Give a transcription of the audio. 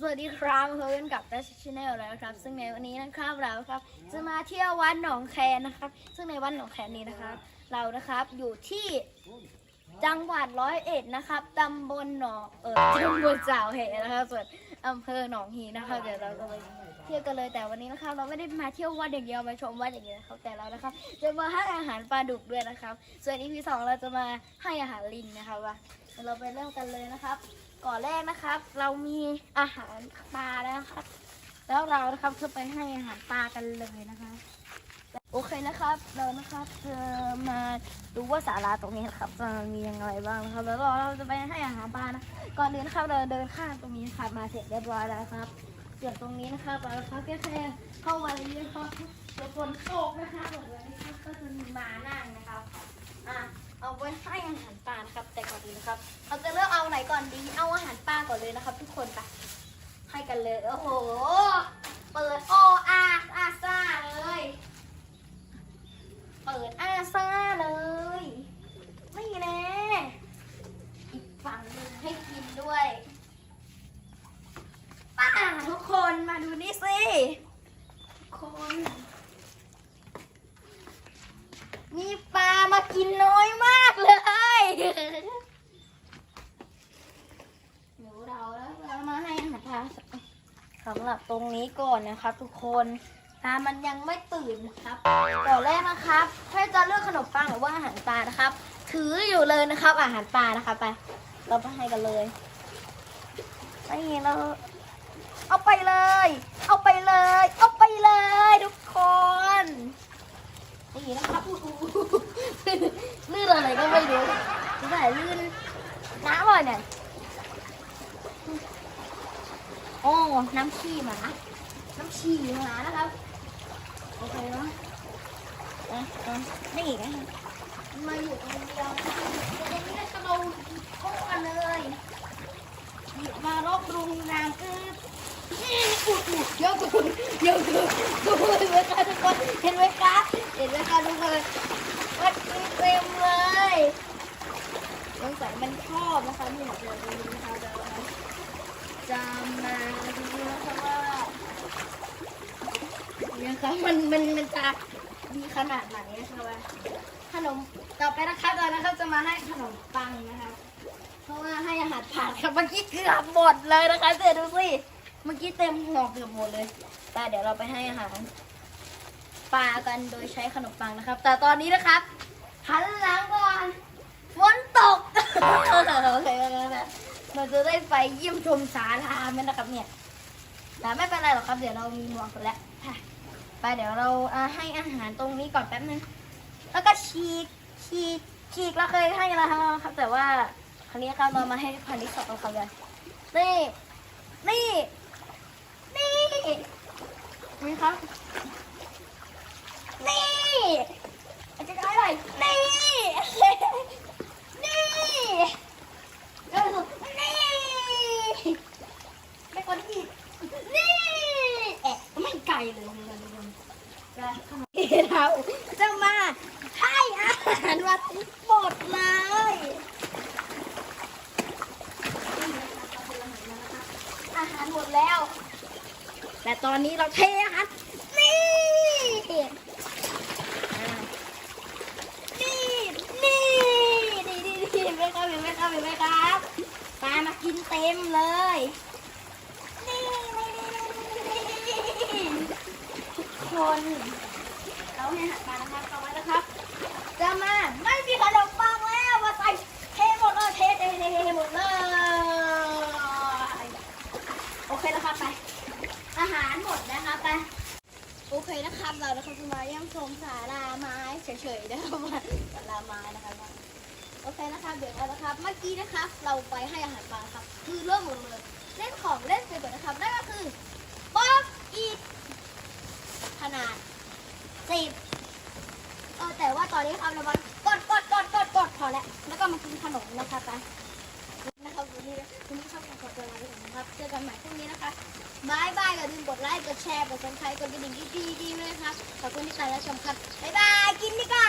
สวัสดีครับพบกันกับดัชชแนลแล้วครับ ซึ่งในวันนี้นะครับเราครับ จะมาเที่ยววัดหนองแคนนะครับ ซึ่งในวัดหนองแคนนี้นะครับ เรานะครับอยู่ที่จังหวัดร้อยเอ็ดนะครับตำบลหนองเออตำบลจ่าวเหนะครับส่วนอำเภอหนองฮีนะครับเดี๋ยวเราจะไป เที่ยวกันเลยแต่วันนี้นะครับ เราไม่ได้มาเที่ยววัดอย่างเดียวมาชมวัดอย่างเดียวนะครับแต่เรานะครับ จะมาให้อาหารปลาดุกด้วยนะครับ ส่วน EP สองเราจะมาให้อาหารลิงนะครับว่าเราไปเริ่มกันเลยนะครับ ก่อนแรกนะครับ เรามีอาหารปลาแล้วครับ แล้วเรานะครับจะไปให้อาหารปลากันเลยนะคะโอเคนะครับ เรานะครับจะมาดูว่าศาลาตรงนี้นะครับจะมียังไงบ้างนะครับ แล้วเราเราจะไปให้อาหารปลานะก่อนอื่นนะครับเราเดินข้ามตรงนี้ครับมาเสร็จเรียบร้อยแล้วครับ ส่วตรงนี้นะครับเราพักแค่เข้ามาเลยนะครับเดี๋ยวฝนตกนะคะบอกเลยนะครับก็จะมีมานั่งนะครับอะเอาไว้ให้อาหารปลานะครับ แต่ก่อนอื่นนะครับ เราจะเลือกเอาไหนก่อนดีเอาอาหารปลาก่อนเลยนะครับ ทุกคนไปให้กันเลยโอ้โหเปิดโออาอาซาเลย เปิดอาซ่าเลยไม่แน่อีกฝั่งหนึงให้กินด้วยป้าทุก คนมาดูนี่สิคน มีปลามากินน้อยมากเลยเดี๋ยวเราแล้วเรามาให้อาหารปลาสำหรับตรงนี้ก่อนนะครับ ทุกคนปลามันยังไม่ตื่นนะครับก่อนแรกนะครับถ้าจะเลือกขนมปังหรือว่าอาหารปลานะครับ ถืออยู่เลยนะครับ อาหารปลานะคะไป เราไปให้กันเลยนี่เรา เอาไปเลย เอาไปเลย เอาไปเลยทุกคนนี่นะครับลื่นอะไรก็ไม่รู้แต่ลื่นน้ำอะไรเนี่ยโอ้น้ำขี้หมาน้ำฉี่หมานะครับโอเคเนาะนะนะนี่นะมาอยู่ตรงเดียวตรงนี้นะเราเข้ากันเลยหยิบมารอบรุงนางคือ เยอะเกินเยอะเกินดูเห็นไหมคะทุกคนเห็นไหมคะเห็นไหมคะทุกคนมันมีเต็มเลยสงสัยมันชอบนะคะนี่เดี๋ยวดูนะคะเดี๋ยวจะมาดูนะคะว่าเนี่ยคะมันมันมันจะมีขนาดไหนนะคะว่าขนมต่อไปนะคะตอนนะครับจะมาให้ขนมปังนะคะเพราะว่าให้อาหารผ่านครับเมื่อกี้เกือบหมดเลยนะคะเจ๊ดูสิ เมื่อกี้เต็มหัวเกือบหมดเลยแต่เดี๋ยวเราไปให้อาหารปลากันโดยใช้ขนมปังนะครับ แต่ตอนนี้นะครับหันหลังก่อนฝนตกโอเคแล้วนะเราจะได้ไปเยี่ยมชมสาราไหมนะครับเนี่ยแต่ไม่เป็นไรหรอกครับ เดี๋ยวเรามีหมวกกันแล้วไปเดี๋ยวเราให้อาหารตรงนี้ก่อนแป๊บนึงแล้วก็ฉีกฉีกฉีกเราเคยให้แล้วครับ แต่ว่าครั้งนี้ครับเรามาให้พันที่สองครับเลยนี่นี่ ครับ นี่อาจจะได้อะไรนี่ นี่เออนี่ไม่คนที่นี่แอะไม่ไกลเลยเลยเลยแล้วเราจะมาให้อาหารวัดหมดเลยอาหารหมดแล้ว แต่ตอนนี้เราเทอาหารนี่ นี่ นี่นี่นี่นี่ไมครับเห็นไหมครับเห็นไหมครับปลามากินเต็มเลย นี่นี่นี่นี่ทุกคน เราให้อาหารปลานะครับเอาไว้นะครับ จะมาไม่มีขนมปังแล้วมาใส่เทหมดเลยเทเทเทเทหมดเลย โอเคนะครับไป อา หารหมดนะคะไป โอเคนะครับเรานะครับจะมาเยี่ยมชมศาลาไม้เฉยๆนะครับว่าศาลาไม้นะคะโอเคนะครับเดี๋ยวเอาละครับ เมื่อกี้นะครับ เราไปให้อาหารปลาครับ คือเริ่มหมดเลยเล่นของเล่นไปก่อนนะครับนั่นก็คือป๊อปอีทขนาดสิบเออแต่ว่าตอนนี้ครับเรามากดกดกดกดกดพอแล้วแล้วก็มากินขนมนะคะไปนะครับวันนี้วันนี้ เจอกันใหม่พรุ่งนี้นะคะบายบายอย่าลืมกดไลค์ กดแชร์ กดซับสไครต์กดกระดิ่งดีๆๆด้วยครับขอบคุณที่ติดตามและชมครับบายบาย กินดีกว่า